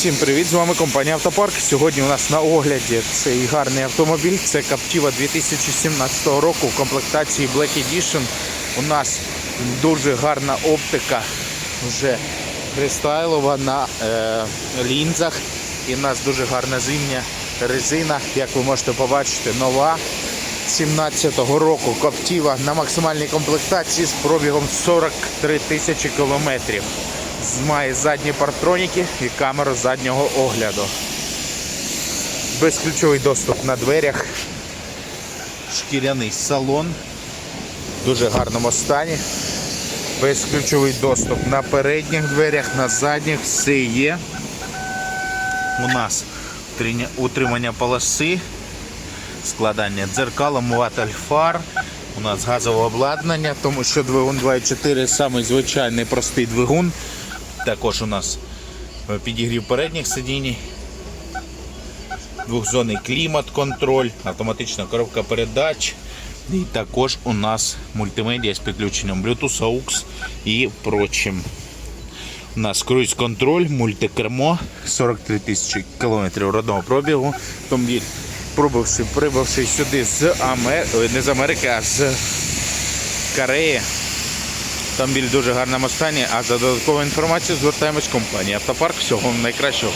Всім привіт! З вами компанія Автопарк. Сьогодні у нас на огляді цей гарний автомобіль. Це Captiva 2017 року в комплектації Black Edition. У нас дуже гарна оптика, вже рестайлова на е, лінзах. І у нас дуже гарна зимня резина, як ви можете побачити, нова. 17-го року Captiva на максимальній комплектації з пробігом 43 тисячі кілометрів. Має задні партроніки і камеру заднього огляду. Безключовий доступ на дверях. Шкіряний салон. В дуже гарному стані. Безключовий доступ на передніх дверях, на задніх все є. У нас утримання полоси, складання дзеркал, омиватель фар. У нас газове обладнання, тому що двигун 2.4 самий звичайний простий двигун. Також у нас е, підігрів передніх сидінь, двохзонний клімат, контроль, автоматична коробка передач. І також у нас мультимедіа з підключенням Bluetooth, AUX і прочим. У нас круїз-контроль, мультикермо, 43 тисячі кілометрів родного пробігу. Автомобіль, прибувши сюди з Амер... не з Америки, а з Кореї. Автомобіль в дуже гарному стані, а за додаткову інформацію звертаємось в компанію Автопарк. Всього найкращого.